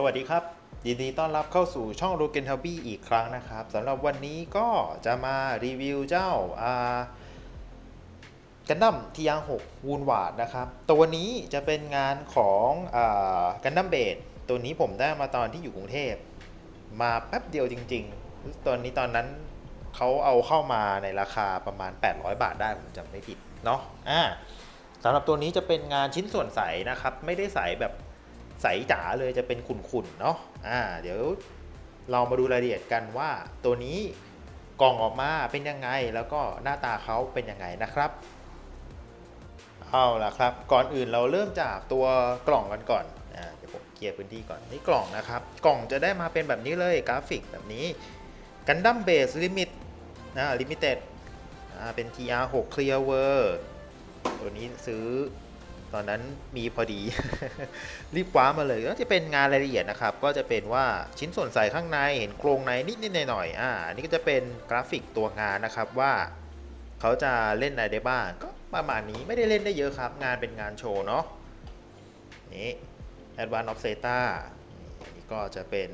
สวัสดีครับ ยินดีต้อนรับเข้าสู่ช่อง r o g e n t u b y อีกครั้งนะครับสำหรับวันนี้ก็จะมารีวิวเจ้ากันดั้มทียาง6วูนวาดนะครับ ตัวนี้จะเป็นงานของกันดั้มเบดตัวนี้ผมได้มาตอนที่อยู่กรุงเทพ มาแป๊บเดียวจริงๆ ตอนนี้ตอนนั้นเขาเอาเข้ามาในราคาประมาณ 800 บาทได้ผมจำไม่ผิดเนาะอ่าสำหรับตัวนี้จะเป็นงานชิ้นส่วนใสนะครับ ไม่ได้ใสแบบ ใสจ๋าเลยจะเป็นขุ่นๆเนาะอ่าเดี๋ยวเรามาดูรายละเอียดกันว่าตัวนี้กล่องออกมาเป็นยังไงแล้วก็หน้าตาเขาเป็นยังไงนะครับเอาละครับ ก่อนอื่นเราเริ่มจากตัวกล่องกันก่อนอ่าเดี๋ยวผมเคลียร์พื้นที่ก่อนนี่กล่องนะครับ กล่องจะได้มาเป็นแบบนี้เลยกราฟิกแบบนี้ Gundam Base Limit นะ Limited อ่าเป็น TR6 Clear w o r ตัวนี้ซื้อ ตอนนั้นมีพอดี รีบคว้ามาเลยก็จะเป็นงานรายละเอียดนะครับ ก็จะเป็นว่าชิ้นส่วนใส่ข้างในเห็นโครงในนิดนิดหน่อยหน่อยอ่าอันนี้ก็จะเป็นกราฟิกตัวงานนะครับว่าเขาจะเล่นอะไรได้บ้างก็ประมาณนี้ไม่ได้เล่นได้เยอะครับ งานเป็นงานโชว์เนาะนี่ Advanced of Zeta นนี้ก็จะเป็น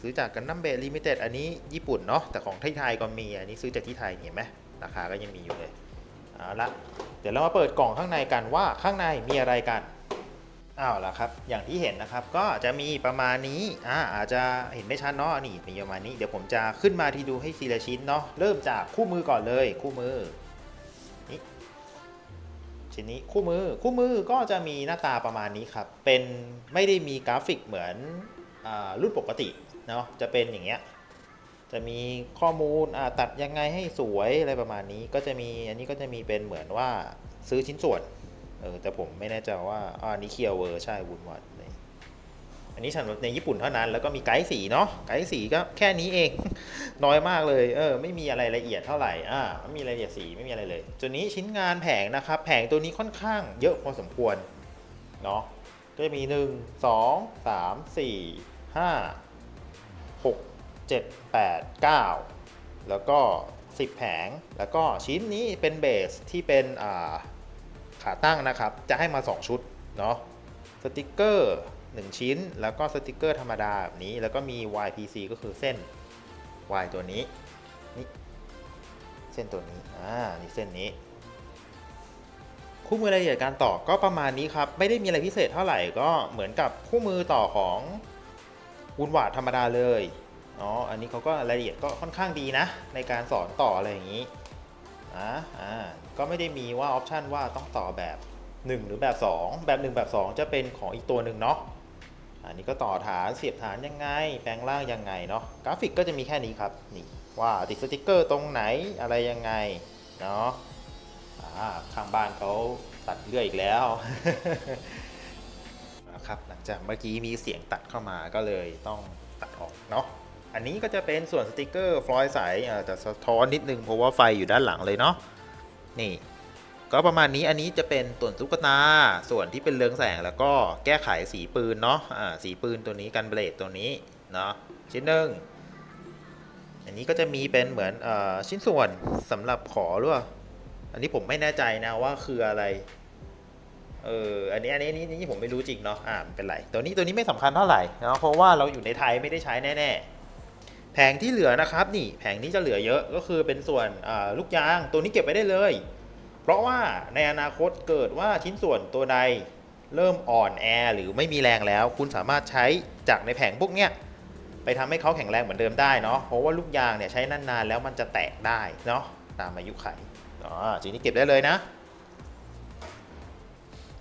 ซื้อจากกันนัมเบลิมิเต็ดอันนี้ญี่ปุ่นเนาะแต่ของไทยๆก็มีอันนี้ซื้อจากที่ไทยเห็นไหมราคาก็ยังมีอยู่เลย เอาละเดี๋ยวเรามาเปิดกล่องข้างในกันว่าข้างในมีอะไรกันอ้าวล่ะครับ อย่างที่เห็นนะครับก็จะมีประมาณนี้อ่าอาจจะเห็นไม่ชัดเนาะนี่มีประมาณนี้เดี๋ยวผมจะขึ้นมาทีดูให้ทีละชิ้นเนาะเริ่มจากคู่มือก่อนเลยคู่มือนี่ชิ้นนี้คู่มือคู่มือก็จะมีหน้าตาประมาณนี้ครับ เป็นไม่ได้มีกราฟิกเหมือนอรุ่นปกติเนาะจะเป็นอย่างเงี้ย จะมีข้อมูลตัดยังไงให้สวยอะไรประมาณนี้ ก็จะมีอันนี้ก็จะมีเป็นเหมือนว่าซื้อชิ้นส่วน เออแต่ผมไม่แน่ใจว่าอันนี้เคียวเวอร์ใช่วุนวัดอันนี้ฉันในญี่ปุ่นเท่านั้นแล้วก็มีไกด์สีเนาะไกด์สีก็แค่นี้เอง น้อยมากเลยเออไม่มีอะไรละเอียดเท่าไหร่อ่าไม่มีรายละเอียดสีไม่มีอะไรเลยตัวนี้ชิ้นงานแผงนะครับแผงตัวนี้ค่อนข้างเยอะพอสมควรเนาะก็จะมี 1 2 3 4 5 7 8 9 แล้วก็ 10 แผง แล้วก็ชิ้นนี้เป็นเบสที่เป็นขาตั้งนะครับ จะให้มา 2 ชุดเนาะสติกเกอร์ 1 ชิ้น แล้วก็สติกเกอร์ธรรมดาแบบนี้ แล้วก็มี YPC ก็คือเส้น Y ตัวนี้นี่เส้นตัวนี้ อ่า นี่เส้นนี้ คู่มือรายละเอียดการต่อก็ประมาณนี้ครับ ไม่ได้มีอะไรพิเศษเท่าไหร่ก็เหมือนกับคู่มือต่อของวุนวาดธรรมดาเลย อ๋อ อันนี้เขาก็รายละเอียดก็ค่อนข้างดีนะ ในการสอนต่ออะไรอย่างนี้อ่าอ่า ก็ไม่ได้มีว่าออปชันว่าต้องต่อแบบ 1 หรือแบบ 2 แบบ 1 แบบ 2 จะเป็นของอีกตัวหนึ่งเนาะ อันนี้ก็ต่อฐานเสียบฐานยังไง แปลงร่างยังไงเนาะ กราฟิกก็จะมีแค่นี้ครับ นี่ว่าติดสติกเกอร์ตรงไหนอะไรยังไงเนาะอ่าข้างบ้านเขาตัดเลื่อยอีกแล้วนะครับหลังจากเมื่อกี้มีเสียงตัดเข้ามาก็เลยต้องตัดออกเนาะ อันนี้ก็จะเป็นส่วนสติกเกอร์ฟลอยใสแต่สะท้อนนิดนึงเพราะว่าไฟอยู่ด้านหลังเลยเนาะนี่ ก็ประมาณนี้อันนี้จะเป็นส่วนตุ๊กตาส่วนที่เป็นเรืองแสงแล้วก็แก้ไขสีปืนเนาะอ่าสีปืนตัวนี้กันเบลดตัวนี้เนาะชิ้นหนึ่งอันนี้ก็จะมีเป็นเหมือนอชิ้นส่วนสำหรับขอหรือเปล่าอันนี้ผมไม่แน่ใจนะว่าคืออะไรเอออันนี้อันนี้นี่นี่ผมไม่รู้จริงเนาะอ่าไม่เป็นไรตัวนี้ตัวนี้ไม่สำคัญเท่าไหร่นะเพราะว่าเราอยู่ในไทยไม่ได้ใช้แน่ๆ แผงที่เหลือนะครับนี่แผงนี้จะเหลือเยอะก็คือเป็นส่วนลูกยางตัวนี้เก็บไว้ได้เลย เพราะว่าในอนาคตเกิดว่าชิ้นส่วนตัวใดเริ่มอ่อนแอหรือไม่มีแรงแล้ว คุณสามารถใช้จากในแผงพวกเนี้ยไปทำให้เขาแข็งแรงเหมือนเดิมได้เนาะเพราะว่าลูกยางเนี่ยใช้นานๆแล้วมันจะแตกได้เนาะตามอายุไขอ๋อชิ้นนี้เก็บได้เลยนะ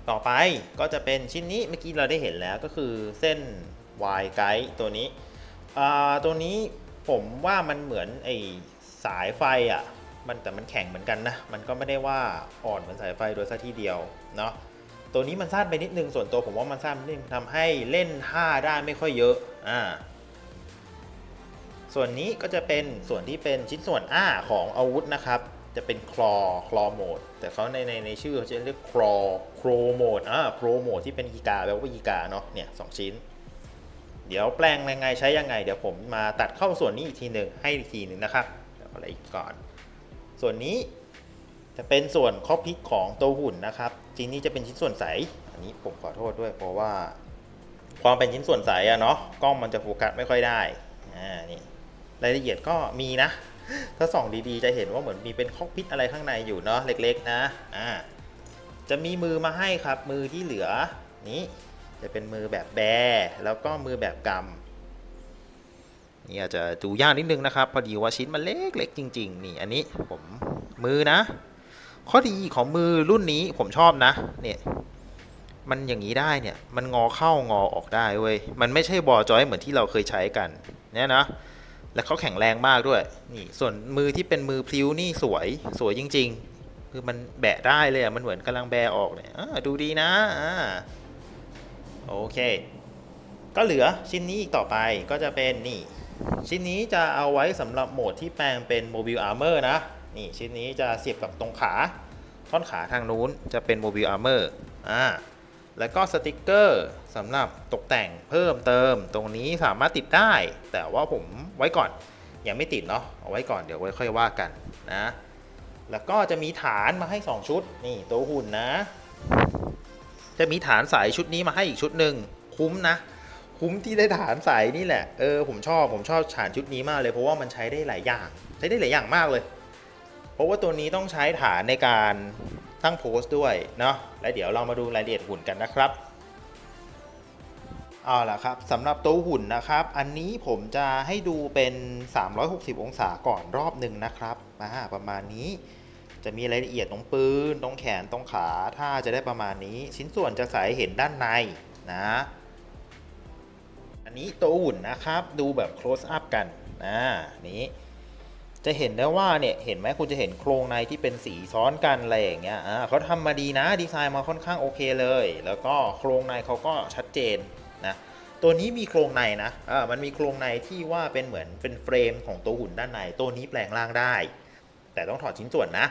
ต่อไปก็จะเป็นชิ้นนี้เมื่อกี้เราได้เห็นแล้วก็คือเส้น Y guide ตัวนี้ตัวนี้ ผมว่ามันเหมือนไอสายไฟอะ่ะมันแต่มันแข็งเหมือนกันนะ มันก็ไม่ได้ว่าอ่อนเหมือนสายไฟโดยซะทีเดียวเนาะตัวนี้มันสั้นไปนิดนึงส่วนตัวผมว่ามันสั้นนิดนึงทำให้เล่นท่าได้ไม่ค่อยเยอะอ่าส่วนนี้ก็จะเป็นส่วนที่เป็นชิ้นส่วนอ้าของอาวุธนะครับ จะเป็นคลอคลอโหมด แต่เขาในในในชื่อเขาจะเรียกคลอโครโหมดอ่าโครโหมดที่เป็นอีกาแปลว่าอีกาเนาะเนี่ยสองชิ้น เดี๋ยวแปลงยังไงใช้ยังไง เดี๋ยวผมมาตัดเข้าส่วนนี้อีกทีหนึ่งให้อีกทีหนึ่งนะครับเดี๋ยวอะไรอีกก่อน ส่วนนี้จะเป็นส่วนคอพิกของตัวหุ่นนะครับจริงนี้จะเป็นชิ้นส่วนใส อันนี้ผมขอโทษด้วยเพราะว่า ความเป็นชิ้นส่วนใสอะเนาะกล้องมันจะโฟกัสไม่ค่อยได้อ่านี่รายละเอียดก็มีนะ ถ้าส่องดีๆ จะเห็นว่าเหมือนมีเป็นคอกพิษอะไรข้างในอยู่เนาะเล็กๆนะอ่าจะมีมือมาให้ครับมือที่เหลือนี้ จะเป็นมือแบบแบ แล้วก็มือแบบกำนี่อาจจะดูยากนิดนึงนะครับ พอดีว่าชิ้นมันเล็กๆจริง ๆ นี่อันนี้ผมมือนะ ข้อดีของมือรุ่นนี้ผมชอบนะ เนี่ยมันอย่างนี้ได้เนี่ย มันงอเข้างอออกได้เว้ย มันไม่ใช่บอจอยเหมือนที่เราเคยใช้กัน เนี่ยนะ และเขาแข็งแรงมากด้วย นี่ ส่วนมือที่เป็นมือพลิ้วนี่สวย สวยจริง ๆ คือมันแบะได้เลยอะ มันเหมือนกำลังแบะออกเลยอ่าดูดีนะ อ่า โอเค ก็เหลือชิ้นนี้อีกต่อไปก็จะเป็นนี่ ชิ้นนี้จะเอาไว้สำหรับโหมดที่แปลงเป็น Mobile Armor นะ นี่ชิ้นนี้จะเสียบกับตรงขา ท่อนขาทางนู้นจะเป็น Mobile Armor อ่าแล้วก็สติกเกอร์สำหรับตกแต่งเพิ่มเติม ตรงนี้สามารถติดได้ แต่ว่าผมไว้ก่อนยังไม่ติดเนาะเอาไว้ก่อนเดี๋ยวไว้ค่อยว่ากันนะ แล้วก็จะมีฐานมาให้ 2 ชุด นี่ตัวหุ่นนะ จะมีฐานสายชุดนี้มาให้อีกชุดหนึ่งคุ้มนะคุ้มที่ได้ฐานสายนี่แหละเออผมชอบผมชอบฐานชุดนี้มากเลยเพราะว่ามันใช้ได้หลายอย่าง ใช้ได้หลายอย่างมากเลย เพราะว่าตัวนี้ต้องใช้ฐานในการตั้งโพสต์ด้วยเนาะแล้วเดี๋ยวเรามาดูรายละเอียดหุ่นกันนะครับเอาล่ะครับสำหรับตัวหุ่นนะครับ อันนี้ผมจะให้ดูเป็น 360 องศาก่อนรอบหนึ่งนะครับอ่าประมาณนี้ จะมีรายละเอียดตรงปืน ตรงแขน ตรงขาถ้าจะได้ประมาณนี้ ชิ้นส่วนจะใสเห็นด้านในนะ อันนี้ตัวหุ่นนะครับ ดูแบบ close up กันนะนี้ จะเห็นได้ว่าเนี่ยเห็นไหมคุณจะเห็นโครงในที่เป็นสีซ้อนกันอะไรอย่างเงี้ยอ่าเขาทำมาดีนะดีไซน์มาค่อนข้างโอเคเลย แล้วก็โครงในเขาก็ชัดเจนนะตัวนี้มีโครงในนะอ่ามันมีโครงในที่ว่าเป็นเหมือนเป็นเฟรมของตัวหุ่นด้านในตัวนี้แปลงร่างได้ แต่ต้องถอดชิ้นส่วนนะ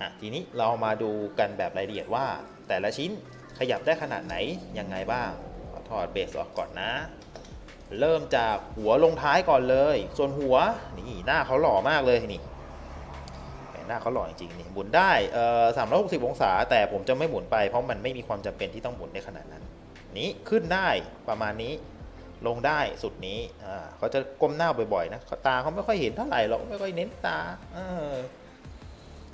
อะทีนี้เรามาดูกันแบบรายละเอียดว่า แต่ละชิ้นขยับได้ขนาดไหนยังไงบ้างขอถอดเบสออกก่อนนะ เริ่มจากหัวลงท้ายก่อนเลย ส่วนหัวนี่หน้าเขาหล่อมากเลยนี่หน้าเขาหล่อจริงๆนี่หมุนได้เอ่อ360องศา แต่ผมจะไม่หมุนไปเพราะมันไม่มีความจำเป็นที่ต้องหมุนได้ขนาดนั้น นี้ขึ้นได้ประมาณนี้ ลงได้สุดนี้อ่าเขาจะก้มหน้าบ่อยๆนะตาเขาไม่ค่อยเห็นเท่าไหร่หรอกไม่ค่อยเน้นตาเออ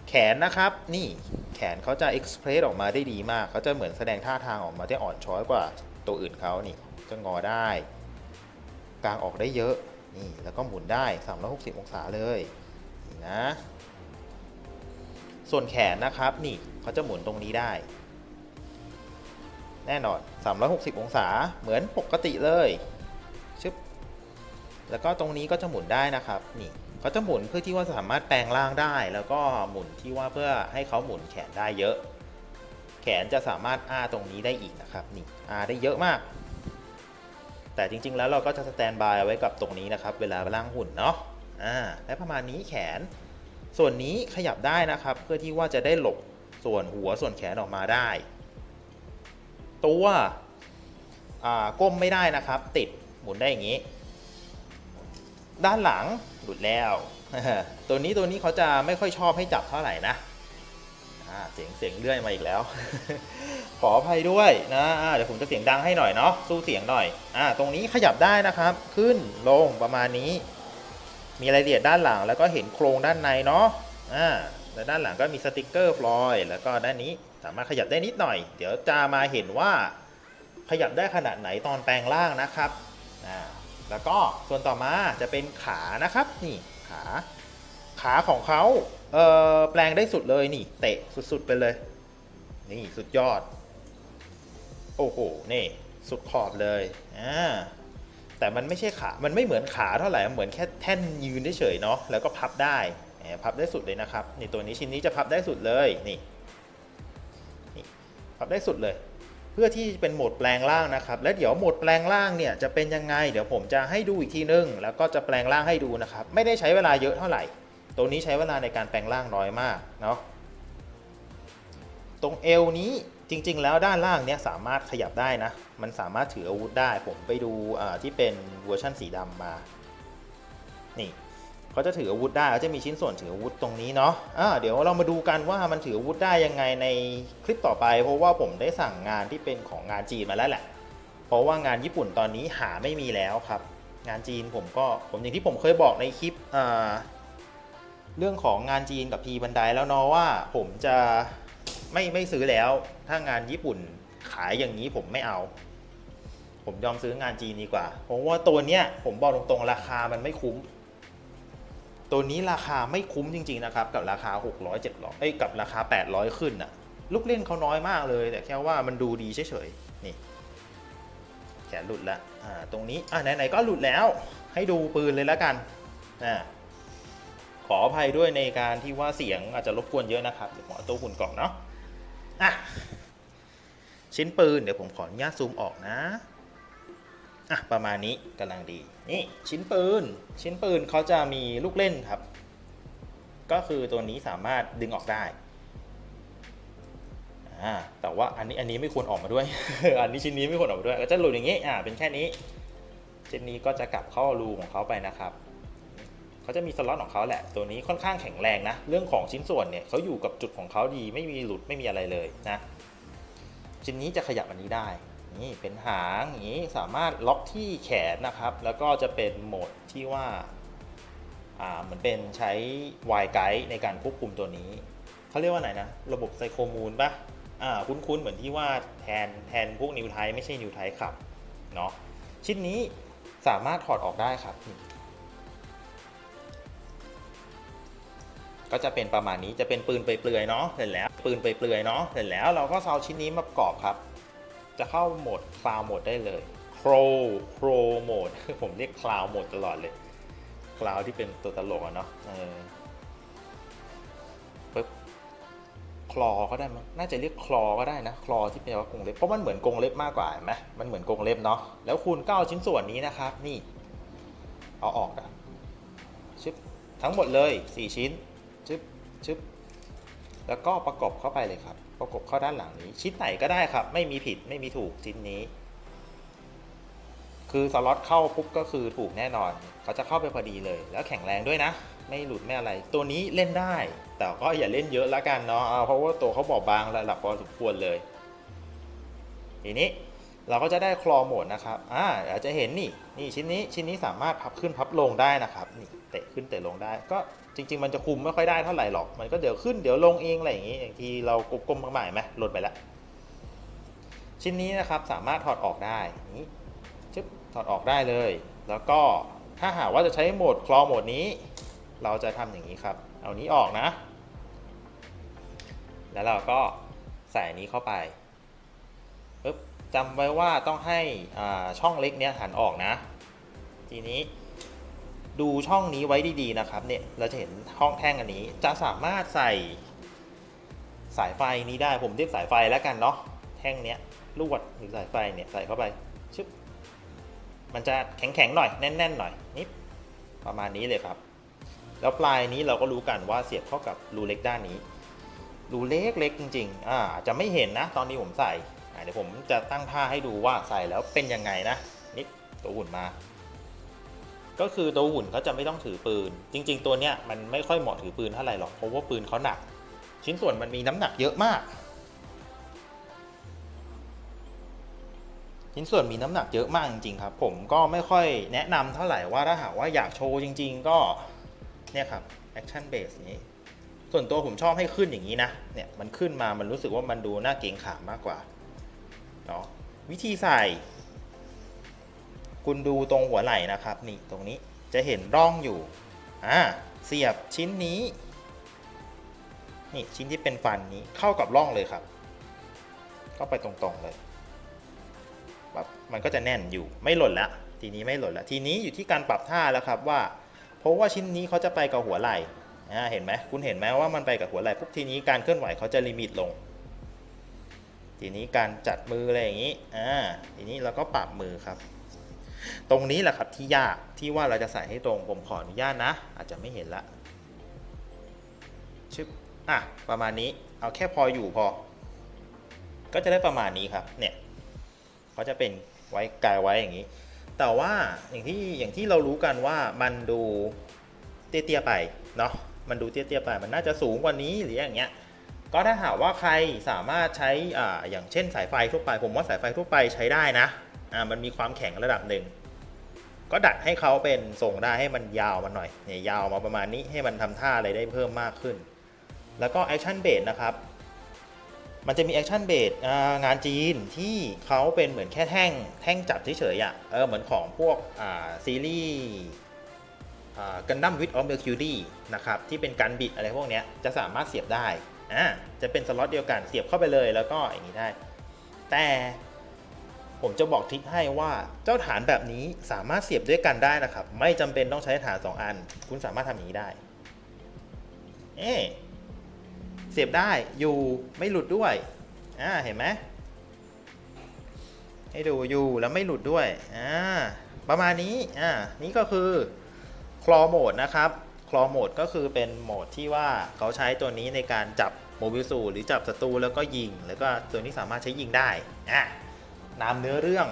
แขนนะครับ นี่แขนเขาจะเอ็กซ์เพรสออกมาได้ดีมากเขาจะเหมือนแสดงท่าทางออกมาได้อ่อนช้อยกว่าตัวอื่นเขานี่จะงอได้กลางออกได้เยอะนี่แล้วก็หมุนได้ 360 องศาเลยนี่นะ ส่วนแขนนะครับนี่เขาจะหมุนตรงนี้ได้ แน่นอน 360 องศาเหมือนปกติเลย แล้วก็ตรงนี้ก็จะหมุนได้นะครับนี่เขาจะหมุนเพื่อที่ว่าสามารถแปลงร่างได้ แล้วก็หมุนที่ว่าเพื่อให้เขาหมุนแขนได้เยอะ แขนจะสามารถอ้าตรงนี้ได้อีกนะครับนี่อ้าได้เยอะมาก แต่จริง ๆ แล้วเราก็จะสแตนบายไว้กับตรงนี้นะครับ เวลาล่างหุ่นเนาะอ่าและประมาณนี้แขน ส่วนนี้ขยับได้นะครับ เพื่อที่ว่าจะได้หลบส่วนหัวส่วนแขนออกมาได้ ตัวอ่าก้มไม่ได้นะครับ ติดหมุนได้อย่างนี้ ด้านหลังหลุดแล้ว ตัวนี้ตัวนี้เขาจะไม่ค่อยชอบให้จับเท่าไหร่นะเสียงเสียงเลื่อยมาอีกแล้ว ขออภัยด้วยนะเดี๋ยวผมจะเสียงดังให้หน่อยเนาะสู้เสียงหน่อยอตรงนี้ขยับได้นะครับ ขึ้นลงประมาณนี้ มีรายละเอียดด้านหลังแล้วก็เห็นโครงด้านในเนาะอ่าและด้านหลังก็มีสติกเกอร์ฟลอยล์แล้วก็ด้านนี้สามารถขยับได้นิดหน่อย เดี๋ยวจะมาเห็นว่าขยับได้ขนาดไหนตอนแปลงร่างนะครับอ่า แล้วก็ส่วนต่อมาจะเป็นขานะครับนี่ขาขาของเขาเออแปลงได้สุดเลยนี่ เตะสุดๆไปเลย นี่สุดยอด โอ้โหนี่สุดขอบเลยอ่าแต่มันไม่ใช่ขา มันไม่เหมือนขาเท่าไหร่ เหมือนแค่แท่นยืนเฉยๆเนาะ แล้วก็พับได้พับได้สุดเลยนะครับ นี่ตัวนี้ชิ้นนี้จะพับได้สุดเลย นี่นี่ พับได้สุดเลย พื่อที่เป็นโหมดแปลงร่างนะครับและเดี๋ยวโหมดแปลงร่างเนี่ยจะเป็นยังไง เดี๋ยวผมจะให้ดูอีกทีนึง แล้วก็จะแปลงร่างให้ดูนะครับ ไม่ได้ใช้เวลาเยอะเท่าไหร่ ตัวนี้ใช้เวลาในการแปลงร่างน้อยมากเนาะตรงเอวนี้จริง ๆ แล้วด้านล่างเนี้ยสามารถขยับได้นะ มันสามารถถืออาวุธได้ ผมไปดูที่เป็นเวอร์ชันสีดำมา นี่ เขาจะถืออาวุธได้เขาจะมีชิ้นส่วนถืออาวุธตรงนี้เนาะอ่าเดี๋ยวเรามาดูกันว่ามันถืออาวุธได้ยังไงในคลิปต่อไป เพราะว่าผมได้สั่งงานที่เป็นของงานจีนมาแล้วแหละ เพราะว่างานญี่ปุ่นตอนนี้หาไม่มีแล้วครับ งานจีนผมก็ผมอย่างที่ผมเคยบอกในคลิปเรื่องของงานจีนกับพีบันไดแล้วเนาะว่า ผมจะไม่ไม่ซื้อแล้ว ถ้างานญี่ปุ่นขายอย่างนี้ผมไม่เอา ผมยอมซื้องานจีนดีกว่า เพราะว่าตัวเนี้ยผมบอกตรงๆราคามันไม่คุ้ม ตัวนี้ราคาไม่คุ้มจริง ๆ นะครับ กับราคา 600 700เอ้ยกับราคา 800 ขึ้นน่ะลูกเล่นเขาน้อยมากเลย แต่แค่ว่ามันดูดีเฉยๆนี่แขนหลุดแล้วอ่าตรงนี้อ่าไหนๆก็หลุดแล้ว ให้ดูปืนเลยแล้วกันอ่าขออภัยด้วยในการที่ว่าเสียงอาจจะรบกวนเยอะนะครับเดี๋ยวผมอตัวหุ่นกล่องเนาะอะชิ้นปืนเดี๋ยวผมขออนุญาตซูมออกนะอะประมาณนี้กำลังดี นี่ชิ้นปืน ชิ้นปืนเขาจะมีลูกเล่นครับ ก็คือตัวนี้สามารถดึงออกได้แต่ว่าอันนี้อันนี้ไม่ควรออกมาด้วย อันนี้ชิ้นนี้ไม่ควรออกมาด้วยก็จะหลุดอย่างนี้อ่าเป็นแค่นี้ ชิ้นนี้ก็จะกลับเข้ารูของเขาไปนะครับเขาจะมีสล็อตของเขาแหละ ตัวนี้ค่อนข้างแข็งแรงนะ เรื่องของชิ้นส่วนเนี่ยเขาอยู่กับจุดของเขาดีไม่มีหลุดไม่มีอะไรเลยนะ ชิ้นนี้จะขยับอันนี้ได้ นี่เป็นหางอย่างนี้สามารถล็อกที่แขนนะครับ แล้วก็จะเป็นโหมดที่ว่าอ่าเหมือนเป็นใช้ Y Guide ในการควบคุมตัวนี้เขาเรียกว่าไหนนะระบบไซโคมูลปะอ่าคุ้นๆเหมือนที่ว่าแทนแทนพวกนิวไทไม่ใช่นิวไทขับเนาะชิ้นนี้สามารถถอดออกได้ครับก็จะเป็นประมาณนี้จะเป็นปืนไปเปลือยเนาะเสร็จแล้วปืนไปเปลือยเนาะเสร็จแล้วเราก็เอาชิ้นนี้มาประกอบครับ จะเข้าโหมดคลาวโหมดได้เลยโครโครโหมดผมเรียกคลาวโหมดตลอดเลยคลาวที่เป็นตัวตลกอะเนาะเออปึ๊บคลอก็ได้มั้งน่าจะเรียกคลอก็ได้นะ คลอที่เป็นว่ากรงเล็บเพราะมันเหมือนกรงเล็บมากกว่าเห็นไหมมันเหมือนกรงเล็บเนาะแล้วคูณเก้าชิ้นส่วนนี้นะครับ นี่เอาออกอะชึบทั้งหมดเลย 4 ชิ้นชึบชึบแล้วก็ประกอบเข้าไปเลยครับ ประกบเข้าด้านหลังนี้ ชิ้นไหนก็ได้ครับ ไม่มีผิดไม่มีถูกชิ้นนี้ คือสล็อตเข้าปุ๊บก็คือถูกแน่นอน เขาจะเข้าไปพอดีเลย แล้วแข็งแรงด้วยนะ ไม่หลุดไม่อะไร ตัวนี้เล่นได้ แต่ก็อย่าเล่นเยอะละกันเนาะเพราะว่าตัวเขาบอบบางระดับพอสมควรเลย ทีนี้เราก็จะได้คลอโหมดนะครับ อ่าอาจจะเห็นนี่ นี่ชิ้นนี้ชิ้นนี้สามารถพับขึ้นพับลงได้นะครับ นี่เตะขึ้นเตะลงได้ ก็ จริง ๆ มันจะคุมไม่ค่อยได้เท่าไหร่หรอก มันก็เดี๋ยวขึ้นเดี๋ยวลงเองอะไรอย่างงี้ อย่างที่เรากลมๆมากๆไหมหลุดไปแล้ว ชิ้นนี้นะครับสามารถถอดออกได้นี่ชึบถอดออกได้เลย แล้วก็ถ้าหากว่าจะใช้โหมดคลอโหมดนี้ เราจะทำอย่างนี้ครับ เอานี้ออกนะ แล้วเราก็ใส่อันนี้เข้าไปปึ๊บจำไว้ว่าต้องให้ช่องเล็กเนี้ยหันออกนะ ทีนี้ ดูช่องนี้ไว้ดีๆนะครับเนี่ยเราจะเห็นห้องแท่งอันนี้ จะสามารถใส่สายไฟนี้ได้ผมเรียกสายไฟแล้วกันเนาะแท่งเนี้ยลวดหรือสายไฟเนี่ยใส่เข้าไปชึบมันจะแข็งๆหน่อยแน่นๆหน่อยนิดประมาณนี้เลยครับ แล้วปลายนี้เราก็รู้กันว่าเสียบเข้ากับรูเล็กด้านนี้รูเล็กๆจริงๆอ่าจจะไม่เห็นนะ ตอนนี้ผมใส่เดี๋ยวผมจะตั้งท่าให้ดูว่าใส่แล้วเป็นยังไงนะนิดตัวหุ่นมา ก็คือตัวหุ่นเขาจะไม่ต้องถือปืน จริง ๆ ตัวเนี้ยมันไม่ค่อยเหมาะถือปืนเท่าไหร่หรอกเพราะว่าปืนเขาหนัก ชิ้นส่วนมันมีน้ำหนักเยอะมาก ชิ้นส่วนมีน้ำหนักเยอะมากจริงๆครับ ผมก็ไม่ค่อยแนะนำเท่าไหร่ว่าถ้าหากว่าอยากโชว์จริง ๆ ก็เนี่ยครับ action base นี้ ส่วนตัวผมชอบให้ขึ้นอย่างนี้นะเนี่ยมันขึ้นมามันรู้สึกว่ามันดูน่าเกรงขามมากกว่าเนาะวิธีใส่ คุณดูตรงหัวไหล่นะครับนี่ตรงนี้จะเห็นร่องอยู่อ่าเสียบชิ้นนี้นี่ชิ้นที่เป็นฟันนี้เข้ากับร่องเลยครับ เข้าไปตรงๆเลยแบบมันก็จะแน่นอยู่ไม่หล่นล้วทีนี้ไม่หล่นล้วทีนี้อยู่ที่การปรับท่าแล้วครับว่า เพราะว่าชิ้นนี้เขาจะไปกับหัวไหล่อ่าเห็นไหมคุณเห็นไหมว่ามันไปกับหัวไหล่ปุ๊บทีนี้การเคลื่อนไหวเขาจะลิมิตลง ทีนี้การจัดมืออะไรอย่างนี้อ่าทีนี้เราก็ปรับมือครับ ตรงนี้แหละครับที่ยากที่ว่าเราจะใส่ให้ตรงผมขออนุญาตนะ อาจจะไม่เห็นละชึบอะประมาณนี้เอาแค่พออยู่พอ ก็จะได้ประมาณนี้ครับเนี่ยเขาจะเป็นไว้กายไว้อย่างนี้ แต่ว่าอย่างที่อย่างที่เรารู้กันว่ามันดูเตี้ยๆไปเนาะมันดูเตี้ยๆไปมันน่าจะสูงกว่านี้หรืออย่างเงี้ยก็ถ้าหากว่าใครสามารถใช้อ่าอย่างเช่นสายไฟทั่วไป ผมว่าสายไฟทั่วไปใช้ได้นะ อ่ามันมีความแข็งระดับหนึ่ง ก็ดัดให้เขาเป็นทรงได้ให้มันยาวมาหน่อยเนี่ยยาวมาประมาณนี้ให้มันทำท่าอะไรได้เพิ่มมากขึ้น แล้วก็แอคชั่นเบสนะครับ มันจะมีแอคชั่นเบสงานจีนที่เขาเป็นเหมือนแค่แท่งแท่งจับเฉยๆอะเออเหมือนของพวกอ่าซีรีส์กันดั้มวิดออฟเมอร์คิวดีนะครับที่เป็นการบิดอะไรพวกเนี้ยจะสามารถเสียบได้อ่าจะเป็นสล็อตเดียวกันเสียบเข้าไปเลยแล้วก็อย่างนี้ได้ แต่ ผมจะบอกทริคให้ว่าเจ้าฐานแบบนี้สามารถเสียบด้วยกันได้นะครับ ไม่จำเป็นต้องใช้ฐาน 2 อัน คุณสามารถทำอย่างนี้ได้ เอ๊ะเสียบได้อยู่ไม่หลุดด้วยอ่าเห็นไหมให้ดูอยู่แล้วไม่หลุดด้วยอ่าประมาณนี้อ่านี่ก็คือคลอโหมดนะครับคลอโหมดก็คือเป็นโหมดที่ว่าเขาใช้ตัวนี้ในการจับโมบิลสูหรือจับศัตรูแล้วก็ยิง แล้วก็ตัวนี้สามารถใช้ยิงได้อะ ตามเนื้อเรื่อง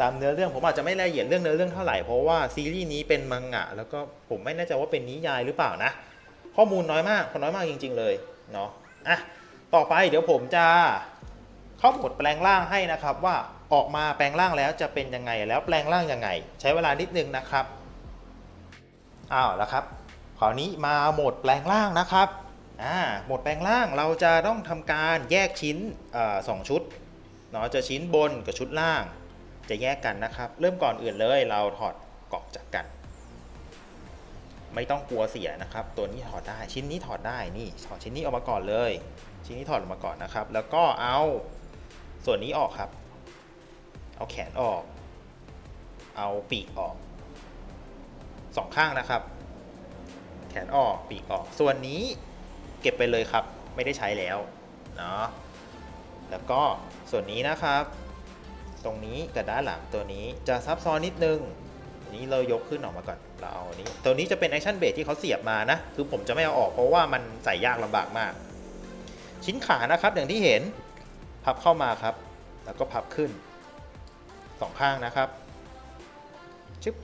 ตามเนื้อเรื่องผมอาจจะไม่ละเอียดเรื่องเนื้อเรื่องเท่าไหร่เพราะว่าซีรีส์นี้เป็นมังงะ แล้วก็ผมไม่แน่ใจว่าเป็นนิยายหรือเปล่านะ ข้อมูลน้อยมากน้อยมากจริง ๆ เลยเนาะอะต่อไปเดี๋ยวผมจะเข้าโหมดแปลงร่างให้นะครับว่าออกมาแปลงร่างแล้วจะเป็นยังไงแล้วแปลงร่างยังไง ใช้เวลานิดนึงนะครับอ้าวแล้วครับคราวนี้มาโหมดแปลงร่างนะครับอ่าโหมดแปลงร่างเราจะต้องทำการแยกชิ้นสองชุด เนาะจะชิ้นบนกับชุดล่าง จะแยกกันนะครับ เริ่มก่อนอื่นเลยเราถอดกรอกจากกัน ไม่ต้องกลัวเสียนะครับ ตัวนี้ถอดได้ชิ้นนี้ถอดได้นี่ถอดชิ้นนี้ออกมาก่อนเลย ชิ้นนี้ถอดออกมาก่อนนะครับ แล้วก็เอาส่วนนี้ออกครับ เอาแขนออก เอาปีกออกสองข้างนะครับ แขนออกปีกออก ส่วนนี้เก็บไปเลยครับ ไม่ได้ใช้แล้วเนาะ แล้วก็ส่วนนี้นะครับ ตรงนี้กับด้านหลังตัวนี้จะซับซ้อนนิดนึงอันนี้เรายกขึ้นออกมาก่อนเราเอาอันนี้ ตัวนี้จะเป็นแอคชั่นเบสที่เขาเสียบมานะ คือผมจะไม่เอาออกเพราะว่ามันใส่ยากลำบากมาก ชิ้นขานะครับอย่างที่เห็นพับเข้ามาครับ แล้วก็พับขึ้นสองข้างนะครับชึบ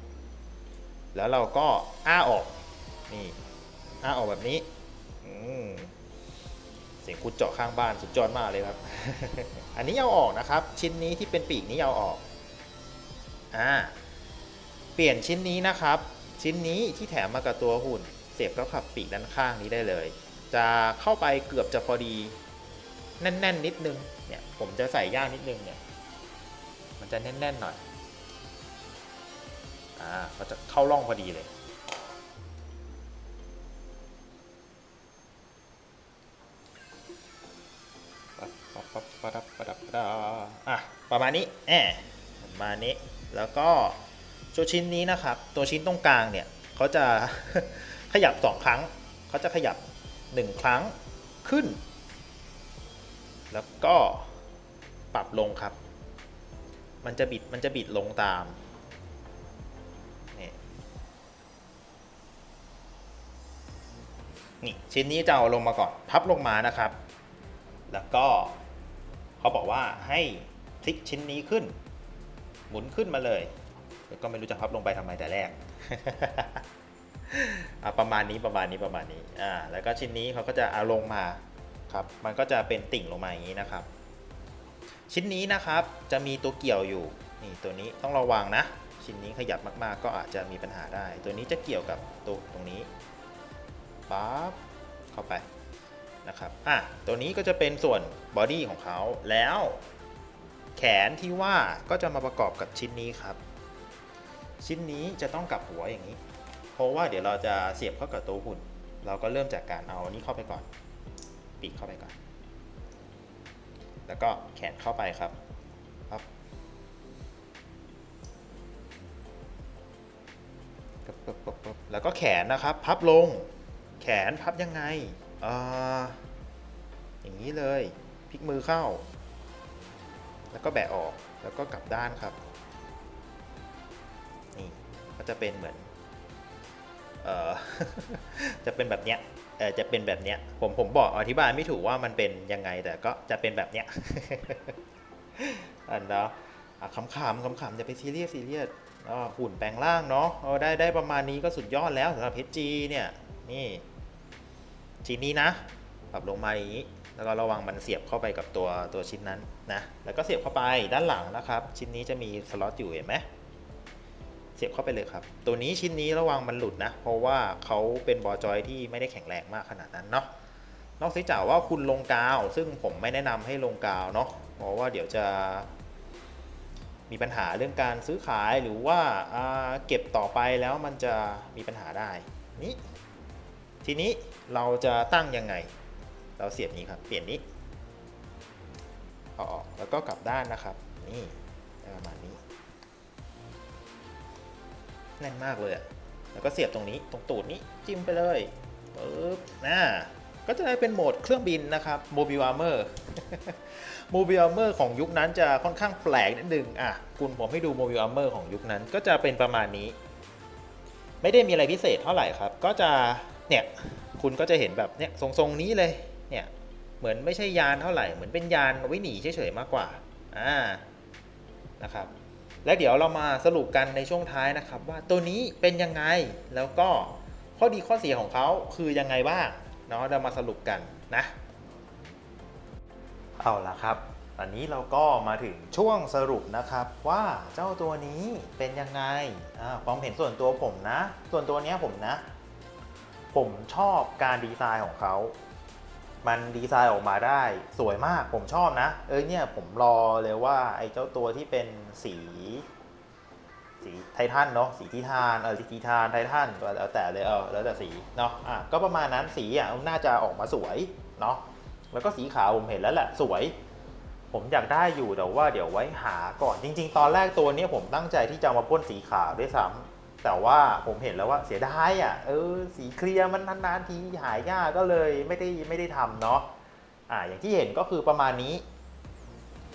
แล้วเราก็อ้าออกนี่อ้าออกแบบนี้อืม สียงคุดเจาะข้างบ้านสุดยอดมากเลยครับ อันนี้เอาออกนะครับ ชิ้นนี้ที่เป็นปีกนี้เอาออกอ่าเปลี่ยนชิ้นนี้นะครับ ชิ้นนี้ที่แถมมากับตัวหุ่น เสียบเข้ากับปีกด้านข้างนี้ได้เลย จะเข้าไปเกือบจะพอดี แน่น ๆ นิดนึงเนี่ยผมจะใส่ย่างนิดนึงเนี่ยมันจะแน่น ๆ หน่อยอ่าก็จะเข้าร่องพอดีเลย ปดับปดับปั๊บปั๊บอะประมาณนี้แอบประมาณนี้ แล้วก็ตัวชิ้นนี้นะครับ ตัวชิ้นตรงกลางเนี่ยเขาจะขยับสองครั้ง เขาจะขยับหนึ่งครั้งขึ้น แล้วก็ปรับลงครับ มันจะบิด มันจะบิดลงตามนี่ชิ้นนี้จะเอาลงมาก่อนพับลงมานะครับ แล้วก็ เขาบอกว่าให้พลิกชิ้นนี้ขึ้น หมุนขึ้นมาเลยแล้วก็ไม่รู้จะพับลงไปทำไมแต่แรกประมาณนี้ประมาณนี้ประมาณนี้อ่าแล้วก็ชิ้นนี้เขาก็จะเอาลงมาครับ มันก็จะเป็นติ่งลงมาอย่างนี้นะครับ ชิ้นนี้นะครับจะมีตัวเกี่ยวอยู่นี่ตัวนี้ต้องระวังนะ ชิ้นนี้ขยับมากๆ ก็อาจจะมีปัญหาได้ ตัวนี้จะเกี่ยวกับตัวตรงนี้ปั๊บเข้าไป นะครับอะตัวนี้ก็จะเป็นส่วนบอดี้ของเขาแล้วแขนที่ว่าก็จะมาประกอบกับชิ้นนี้ครับ ชิ้นนี้จะต้องกลับหัวอย่างนี้ เพราะว่าเดี๋ยวเราจะเสียบเข้ากับตัวหุ่น เราก็เริ่มจากการเอาอันนี้เข้าไปก่อน ปีกเข้าไปก่อน แล้วก็แขนเข้าไปครับปั๊บปึ๊บปึ๊บปึ๊บปึ๊บแล้วก็แขนนะครับ พับลง แขนพับยังไง อ่าอย่างนี้เลยพลิกมือเข้า แล้วก็แบะออกแล้วก็กลับด้านครับนี่ก็จะเป็นเหมือนเออจะเป็นแบบเนี้ยเออจะเป็นแบบเนี้ยผมผมบอกอธิบายไม่ถูกว่ามันเป็นยังไงแต่ก็จะเป็นแบบเนี้ยอันเนาะขำๆขำๆจะไปซีเรียสซีเรียสอ่าหุ่นแปลงร่างเนาะเอาได้ได้ประมาณนี้ก็สุดยอดแล้วสำหรับเพชรจีเนี่ยนี่ ชิ้นนี้นะ ปรับลงมาอย่างนี้ แล้วก็ระวังมันเสียบเข้าไปกับตัวตัวชิ้นนั้นนะ แล้วก็เสียบเข้าไปด้านหลังนะครับ ชิ้นนี้จะมีสล็อตอยู่เห็นไหมเสียบเข้าไปเลยครับ ตัวนี้ชิ้นนี้ระวังมันหลุดนะ เพราะว่าเขาเป็นบอจอยที่ไม่ได้แข็งแรงมากขนาดนั้นเนาะ นอกจากว่าคุณลงกาว ซึ่งผมไม่แนะนำให้ลงกาวเนาะ เพราะว่าเดี๋ยวจะมีปัญหาเรื่องการซื้อขายหรือว่าอ่าเก็บต่อไปแล้วมันจะมีปัญหาได้ นี่ทีนี้ เราจะตั้งยังไง เราเสียบนี้ครับ เปลี่ยนนี้เอาออกแล้วก็กลับด้านนะครับ นี่ประมาณนี้ แน่นมากเลยอะแล้วก็เสียบตรงนี้ตรงตูดนี้จิ้มไปเลยปึ๊บน่าก็จะได้เป็นโหมดเครื่องบินนะครับ Mobile Armor Mobile Armor ของยุคนั้นจะค่อนข้างแปลกนิดนึงอะคุณผมให้ดู Mobile Armor ของยุคนั้นก็จะเป็นประมาณนี้ ไม่ได้มีอะไรพิเศษเท่าไหร่ครับ ก็จะเนี่ย คุณก็จะเห็นแบบเนี่ยทรงๆนี้เลยเนี่ยเหมือนไม่ใช่ยานเท่าไหร่เหมือนเป็นยานไว้หนีเฉยๆมากกว่าอ่านะครับและเดี๋ยวเรามาสรุปกันในช่วงท้ายนะครับว่าตัวนี้เป็นยังไงแล้วก็ข้อดีข้อเสียของเขาคือยังไงบ้างเนาะเรามาสรุปกันนะเอาละครับตอนนี้เราก็มาถึงช่วงสรุปนะครับว่าเจ้าตัวนี้เป็นยังไงความเห็นส่วนตัวผมนะ ส่วนตัวเนี้ยผมนะ ผมชอบการดีไซน์ของเขา มันดีไซน์ออกมาได้สวยมาก ผมชอบนะ เอ้ยเนี่ยผมรอเลยว่าไอ้เจ้าตัวที่เป็นสี สีไททันเนาะ สีทิทานเออสีทิทานไททันแล้วแต่เลยเออแล้วแต่สีเนาะ อะก็ประมาณนั้นสีอะน่าจะออกมาสวยเนาะ แล้วก็สีขาวผมเห็นแล้วแหละสวย ผมอยากได้อยู่แต่ว่าเดี๋ยวไว้หาก่อน จริง ๆ ตอนแรกตัวนี้ผมตั้งใจที่จะมาพ่นสีขาวด้วยซ้ำ แต่ว่าผมเห็นแล้วว่าเสียดายอะเออสีเคลียร์มันนานๆทีหายยากก็เลยไม่ได้ไม่ได้ทำเนาะอ่าอย่างที่เห็นก็คือประมาณนี้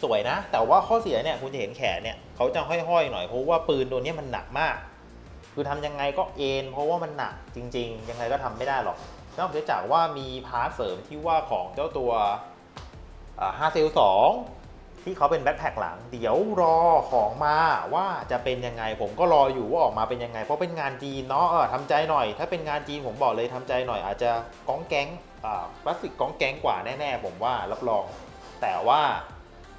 สวยนะ แต่ว่าข้อเสียเนี่ยคุณจะเห็นแขนเนี่ยเขาจะห้อยๆหน่อยเพราะว่าปืนตัวเนี้ยมันหนักมาก คือทำยังไงก็เอ็นเพราะว่ามันหนักจริง ๆ ยังไงก็ทำไม่ได้หรอกนอกจากว่ามีพาร์ทเสริมที่ว่าของเจ้าตัวฮาเซลสอง ที่เขาเป็นแบ็คแพคหลัง เดี๋ยวรอของมาว่าจะเป็นยังไง ผมก็รออยู่ว่าออกมาเป็นยังไง เพราะเป็นงานจีนเนาะเออทำใจหน่อย ถ้าเป็นงานจีนผมบอกเลยทำใจหน่อย อาจจะก้องแก๊งพลาสติกก้องแก๊งกว่าแน่ๆ ผมว่ารับรอง แต่ว่า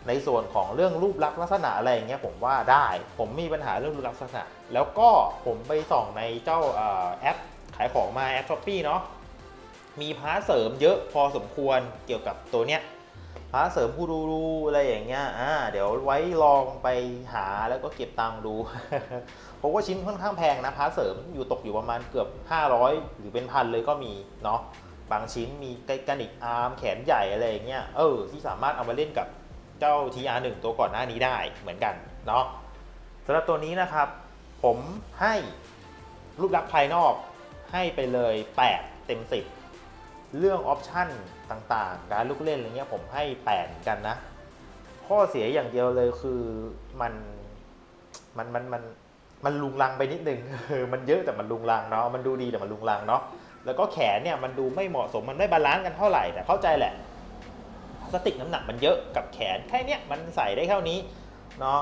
ในส่วนของเรื่องรูปลักษณะอะไรอย่างเงี้ยผมว่าได้ ผมมีปัญหาเรื่องรูปลักษณะ แล้วก็ผมไปส่องในเจ้าแอปขายของมาแอปช้อปปี้เนาะมีพาร์ทเสริมเยอะพอสมควรเกี่ยวกับตัวเนี้ยาร์ทเสริมผู้ดูรูอะไรอย่างเงี้ยอ่าเดี๋ยวไว้ลองไปหาแล้วก็เก็บตังค์ดูเพราะว่าชิ้นค่อนข้างแพงนะพาร์ทเสริมอยู่ตกอยู่ประมาณเกือบ 500 หรือเป็นพันเลยก็มีเนาะบางชิ้นมีไกันอีกอาร์มแขนใหญ่อะไรอย่างเงี้ยเออที่สามารถเอามาเล่นกับเจ้า TR1 ตัวก่อนหน้านี้ได้เหมือนกันเนาะสำหรับตัวนี้นะครับ ผมให้รูปลักษณ์ภายนอกให้ไปเลย 8 เต็ม 10 เรื่องออปชั่นต่างๆ การลูกเล่นอะไรเงี้ยผมให้แปดกันนะ ข้อเสียอย่างเดียวเลยคือมันมันมันมันมันลุงลังไปนิดนึงมันเยอะแต่มันลุงลังเนาะมันดูดีแต่มันลุงลังเนาะแล้วก็แขนเนี่ยมันดูไม่เหมาะสมมันไม่บาลานซ์กันเท่าไหร่แต่เข้าใจแหละพลาสติกน้ำหนักมันเยอะกับแขนแค่เนี้ยมันใส่ได้เท่านี้เนาะ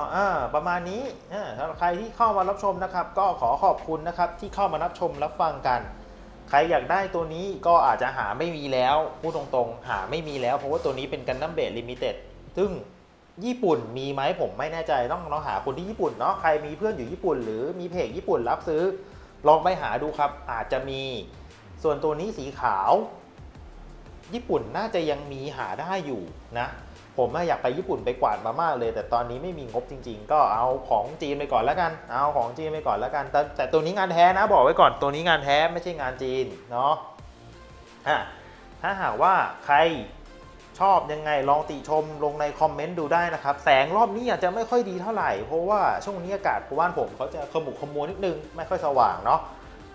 ประมาณนี้อ่าสำหรับใครที่เข้ามารับชมนะครับ ก็ขอขอบคุณนะครับที่เข้ามารับชมรับฟังกัน ใครอยากได้ตัวนี้ก็อาจจะหาไม่มีแล้ว พูดตรงๆ หาไม่มีแล้วเพราะว่าตัวนี้เป็นกันดั้มเบดลิมิเต็ดซึ่งญี่ปุ่นมีไหมผมไม่แน่ใจต้องลองหาคนที่ญี่ปุ่นเนาะใครมีเพื่อนอยู่ญี่ปุ่น หรือมีเพจญี่ปุ่นรับซื้อ ลองไปหาดูครับ อาจจะมี ส่วนตัวนี้สีขาว ญี่ปุ่นน่าจะยังมีหาได้อยู่นะ ผมอยากไปญี่ปุ่นไปกวาดมามากเลย แต่ตอนนี้ไม่มีงบจริง ๆ ก็เอาของจีนไปก่อนแล้วกัน เอาของจีนไปก่อนแล้วกัน แต่แต่ตัวนี้งานแท้นะบอกไว้ก่อนตัวนี้งานแท้ไม่ใช่งานจีนเนาะอะถ้าหากว่าใครชอบยังไงลองติชมลงในคอมเมนต์ดูได้นะครับ แสงรอบนี้อาจจะไม่ค่อยดีเท่าไหร่ เพราะว่าช่วงนี้อากาศบ้านผมเขาจะขมุกขมัวนิดนึง ไม่ค่อยสว่างเนาะ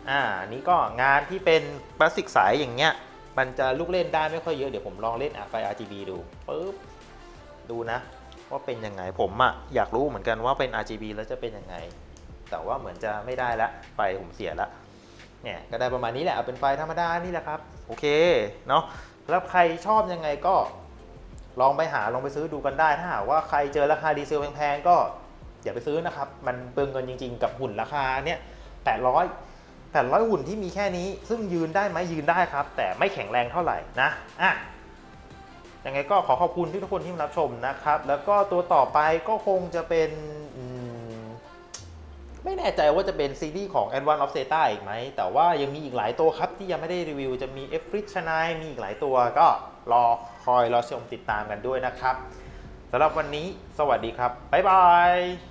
อ่านี้ก็งานที่เป็นพลาสติกใสอย่างเงี้ย มันจะลูกเล่นได้ไม่ค่อยเยอะ เดี๋ยวผมลองเล่นไฟ RGB ดูปึ๊บ ดูนะ ว่าเป็นยังไงผมอะอยากรู้เหมือนกันว่าเป็น RGB แล้วจะเป็นยังไง แต่ว่าเหมือนจะไม่ได้ละไฟผมเสียละเนี่ยก็ได้ประมาณนี้แหละเอาเป็นไฟธรรมดานี่แหละครับโอเคเนาะแล้วใครชอบยังไงก็ลองไปหาลองไปซื้อดูกันได้ถ้าหากว่าใครเจอราคาดีเซลแพงๆก็อย่าไปซื้อนะครับ มันเปลืองเงินจริงๆ กับหุ่นราคาเนี่ย800 800หุ่นที่มีแค่นี้ ซึ่งยืนได้ไหมยืนได้ครับ แต่ไม่แข็งแรงเท่าไหร่นะอะ ยังไงก็ขอขอบคุณทุกคนที่มารับชมนะครับ แล้วก็ตัวต่อไปก็คงจะเป็นไม่แน่ใจว่าจะเป็นซีรีส์ของ Advance of Zeta อีกไหม แต่ว่ายังมีอีกหลายตัวครับที่ยังไม่ได้รีวิว จะมี f r i c h n i มีอีกหลายตัวก็รอคอยรอชมติดตามกันด้วยนะครับสำหรับวันนี้สวัสดีครับ บ๊ายบาย